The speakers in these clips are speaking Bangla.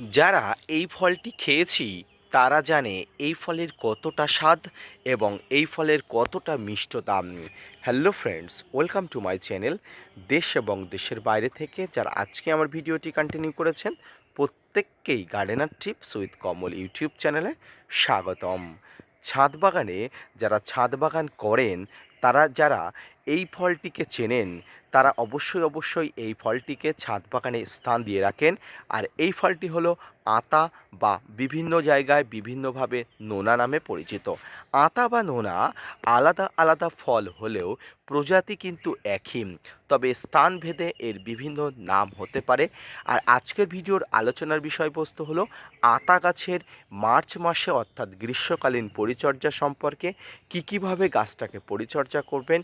যারা এই ফলটি খেয়েছি, তারা জানে এই ফলের কতটা স্বাদ এবং এই ফলের কতটা মিষ্ট দাম। Hello friends welcome to my channel দেশ এবং দেশের বাইরে থেকে যারা আজকে আমার ভিডিওটি কন্টিনিউ করেছেন, প্রত্যেককেই gardener tips with Kamal YouTube চ্যানেলে স্বাগতম। ছাদ বাগানে যারা ছাদ বাগান করেন, তারা যারা এই ফলটিকে চেনেন, তারা অবশ্যই অবশ্যই এই ফলটিকে ছাদ বাগানে স্থান দিয়ে রাখেন। আর এই ফলটি হলো আতা বা বিভিন্ন জায়গায় বিভিন্নভাবে নোনা নামে পরিচিত। আতা বা নোনা আলাদা আলাদা ফল হলেও প্রজাতি কিন্তু একই। তবে স্থানভেদে এর বিভিন্ন নাম হতে পারে। আর আজকের ভিডিওর আলোচনার বিষয়বস্তু হলো আতা গাছের মার্চ মাসে অর্থাৎ গ্রীষ্মকালীন পরিচর্যা সম্পর্কে কী কীভাবে গাছটাকে পরিচর্যা করবেন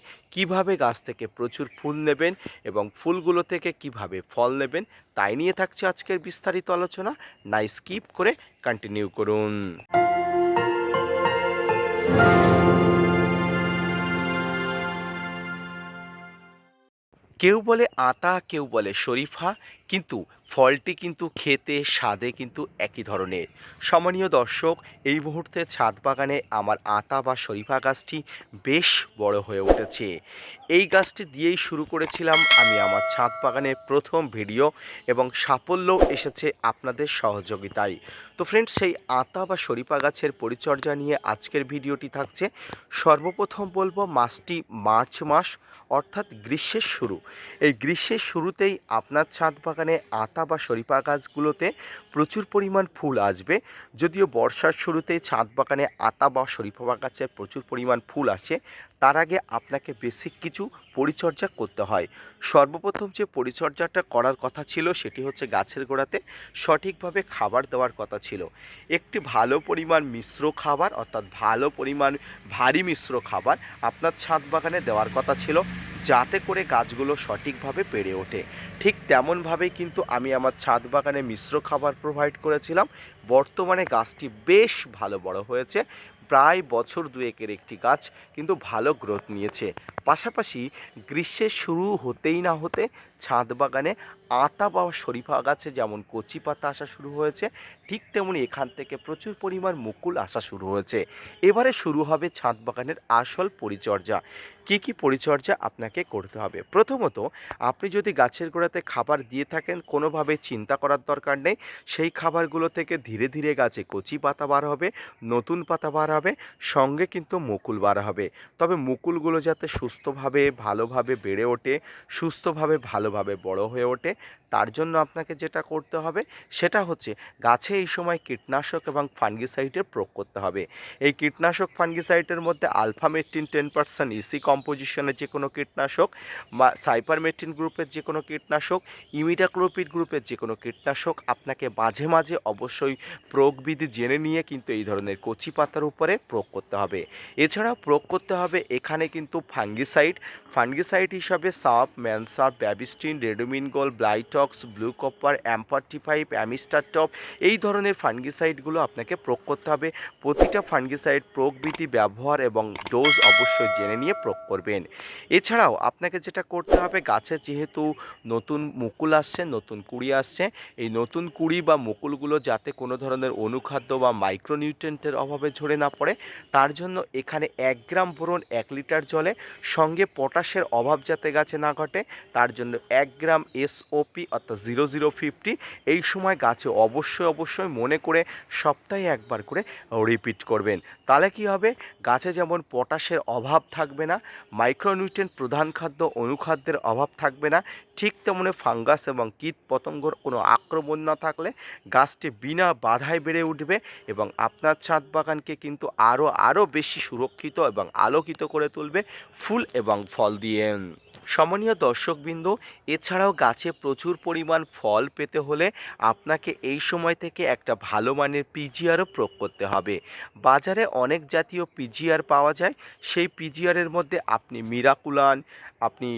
কীভাবে গাছ থেকে প্রচুর ফুল নেবেন এবং ফুলগুলো থেকে কীভাবে ফল নেবেন, তাই নিয়ে থাকছে আজকের বিস্তারিত আলোচনা। না স্কিপ করে কন্টিনিউ করুন। কেউ বলে আতা, কেউ বলে শরীফা কিন্তু ফলটি কিন্তু খেতে, স্বাদে কিন্তু একই ধরনের। সম্মানীয় দর্শক, এই মুহূর্তে ছাদ বাগানে আমার আতা বা শরীফা গাছটি বেশ বড় হয়ে উঠেছে। এই গাছটি দিয়েই শুরু করেছিলাম আমি আমার ছাদ বাগানের প্রথম ভিডিও এবং সাফল্যও এসেছে আপনাদের সহযোগিতায়। তো ফ্রেন্ডস সেই আতা বা শরীফা গাছের পরিচর্যা নিয়ে আজকের ভিডিওটি থাকছে। সর্বপ্রথম বলব মাসটি মার্চ মাস, অর্থাৎ গ্রীষ্মের শুরু। এই গ্রীষ্মের শুরুতেই আপনার ছাদ বাগানে আতা বা শরীফা গাছগুলোতে প্রচুর পরিমাণ ফুল আসবে। যদিও বর্ষার শুরুতে ছাদ বাগানে আতা বা শরীফা গাছের প্রচুর পরিমাণ ফুল আসে, তার আগে আপনাকে বেসিক কিছু পরিচর্যা করতে হয়। সর্বপ্রথম যে পরিচর্যাটা করার কথা ছিল সেটি হচ্ছে গাছের গোড়াতে সঠিকভাবে খাবার দেওয়ার কথা ছিল। একটি ভালো পরিমাণ মিশ্র খাবার, অর্থাৎ ভালো পরিমাণ ভারী মিশ্র খাবার আপনার ছাদ বাগানে দেওয়ার কথা ছিল। যাতে করে গাছগুলো সঠিকভাবে পেরে ওঠে। ঠিক তেমনভাবেই কিন্তু আমি আমার ছাদ বাগানে মিশ্র খাবার প্রোভাইড করেছিলাম। বর্তমানে গাছটি বেশ ভালো বড় হয়েছে। প্রায় বছর দুয়েকের একটি গাছ কিন্তু ভালো গ্রোথ নিয়েছে। পাশাপাশি গ্রীষ্মের শুরু হতেই না হতে ছাদ বাগানে আতা বা শরীফা গাছে যেমন কচি পাতা আসা শুরু হয়েছে, ঠিক তেমনি এখান থেকে প্রচুর পরিমাণ মুকুল আসা শুরু হয়েছে। এবারে শুরু হবে ছাদ বাগানের আসল পরিচর্যা। কি কি পরিচর্যা আপনাকে করতে হবে? প্রথমত, আপনি যদি গাছের গোড়াতে খাবার দিয়ে থাকেন, কোনোভাবে চিন্তা করার দরকার নেই। সেই খাবারগুলো থেকে ধীরে ধীরে গাছে কচি পাতা বার হবে, নতুন পাতা বার হবে, সঙ্গে কিন্তু মুকুল বার হবে। তবে মুকুলগুলো যাতে সুস্থভাবে ভালোভাবে বেড়ে ওঠে সুস্থভাবে ভালোভাবে বড় হয়ে ওঠে। তার জন্য আপনাকে যেটা করতে হবে, সেটা হচ্ছে গাছে এই সময় কীটনাশক এবং ফাঙ্গিসাইডের প্রয়োগ করতে হবে। এই কীটনাশক, ফাঙ্গিসাইডের মধ্যে আলফামেট্রিন টেন পার্সেন্ট ইসি কম্পোজিশনের যে কোনো কীটনাশক বা সাইপারমেট্রিন গ্রুপের যে কোনো কীটনাশক, ইমিডাক্লোপিড গ্রুপের যে কোনো কীটনাশক আপনাকে মাঝে মাঝে অবশ্যই প্রয়োগবিধি জেনে নিয়ে কিন্তু এই ধরনের কচি পাতার উপরে প্রয়োগ করতে হবে। এছাড়াও প্রয়োগ করতে হবে এখানে কিন্তু ফাঙ্গিসাইড। ফাঙ্গিসাইড হিসাবে সাপ ম্যানসাপ Bavistin Ridomil Gold Blitox blue copper অ্যাম্পারটি five, Amistar top, এই ধরনের ফাঙ্গিসাইডগুলো আপনাকে প্রয়োগ করতে হবে। প্রতিটা ফাঙ্গিসাইড প্রয়োগবিধি ব্যবহার এবং ডোজ অবশ্যই জেনে নিয়ে প্রয়োগ করবেন। এছাড়াও আপনাকে যেটা করতে হবে, গাছে যেহেতু নতুন মুকুল আসছে, নতুন কুড়ি আসছে, এই নতুন কুড়ি বা মুকুলগুলো যাতে কোনো ধরনের অনুখাদ্য বা মাইক্রোনিউট্রেন্টের অভাবে ঝরে না পড়ে, তার জন্য এখানে এক গ্রাম বোরন এক লিটার জলে, সঙ্গে পটাশের অভাব যাতে গাছে না ঘটে, তার জন্য এক গ্রাম এসওপি অর্থাৎ জিরো জিরো ফিফটি, এই সময় গাছে অবশ্যই অবশ্যই মনে করে সপ্তাহে একবার করে রিপিট করবেন। তাহলে কি হবে? গাছে যেমন পটাশের অভাব থাকবে না মাইক্রোনিউট্রেন্ট প্রধান খাদ্য, অনুখাদ্যের অভাব থাকবে না, ঠিক তেমনি ফাঙ্গাস এবং কীট পতঙ্গর কোনো আক্রমণ না থাকলে গাছটি বিনা বাধায় বেড়ে উঠবে এবং আপনার ছাদ বাগানকে কিন্তু আরও আরও বেশি সুরক্ষিত এবং আলোকিত করে তুলবে ফুল এবং ফল দিয়ে। সম্মানীয় দর্শকবৃন্দ, এছাড়াও গাছে প্রচুর পরিমাণ ফল পেতে হলে আপনাকে এই সময় থেকে একটা ভালো মানের পিজিআরও প্রয়োগ করতে হবে। বাজারে অনেক জাতীয় পিজিআর পাওয়া যায়। সেই পিজিআরের মধ্যে আপনি মিরাকুলান আপনি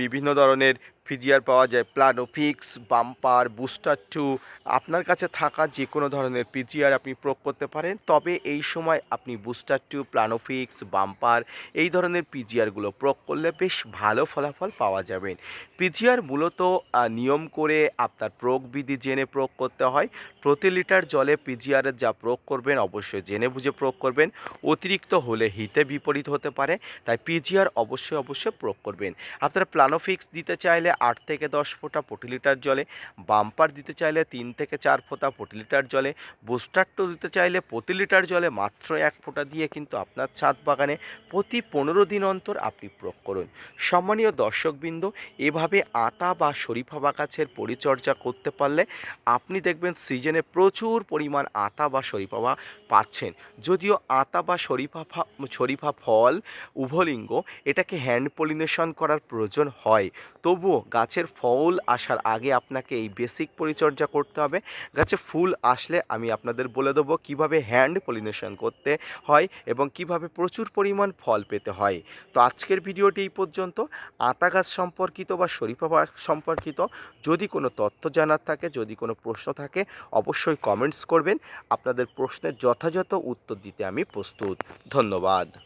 বিভিন্ন ধরনের পিজিআর পাওয়া যায় প্লানোফিক্স বাম্পার বুস্টার টু আপনার কাছে থাকা যে কোনো ধরনের পিজিআর আপনি প্রয়োগ করতে পারেন। তবে এই সময় আপনি বুস্টার টু প্লানোফিক্স বাম্পার এই ধরনের পিজিআরগুলো প্রয়োগ করলে বেশ ভালো ফলাফল পাওয়া যাবে পিজিআর মূলত নিয়ম করে আপনার প্রয়োগ বিধি জেনে প্রয়োগ করতে হয়। প্রতি লিটার জলে পিজিআরের যা প্রয়োগ করবেন অবশ্যই জেনে বুঝে প্রয়োগ করবেন। অতিরিক্ত হলে হিতে বিপরীত হতে পারে, তাই পিজিআর অবশ্যই অবশ্যই প্রয়োগ করবেন। আপনারা প্লানোফিক্স দিতে চাইলে আট থেকে দশ ফোঁটা প্রতি লিটার জলে, বাম্পার দিতে চাইলে তিন থেকে চার ফোঁটা প্রতি লিটার জলে, বুস্টার টু দিতে চাইলে প্রতি লিটার জলে মাত্র এক ফোঁটা দিয়ে কিন্তু আপনার ছাদ বাগানে প্রতি পনেরো দিন অন্তর আপনি প্রয়োগ করুন। সম্মানীয় দর্শকবৃন্দ, এভাবে আতা বা শরীফা বাগাছের পরিচর্যা করতে পারলে আপনি দেখবেন সিজনে প্রচুর পরিমাণ আতা বা শরীফা বা পাচ্ছেন। যদিও আতা বা শরীফা শরীফা ফল, উভলিঙ্গ এটাকে হ্যান্ড পলিনেশন করার প্রয়োজন হয়। তবুও গাছের ফল আসার আগে আপনাকে এই বেসিক পরিচর্যা করতে হবে। গাছে ফুল আসলে আমি আপনাদের বলে দেবো কীভাবে হ্যান্ড পলিনেশন করতে হয় এবং কীভাবে প্রচুর পরিমাণ ফল পেতে হয়। তো আজকের ভিডিওটি এই পর্যন্ত। আতা গাছ সম্পর্কিত বা শরীফা সম্পর্কিত যদি কোনো তথ্য জানার থাকে, যদি কোনো প্রশ্ন থাকে, অবশ্যই কমেন্টস করবেন। আপনাদের প্রশ্নের যথাযথ উত্তর দিতে আমি প্রস্তুত। ধন্যবাদ।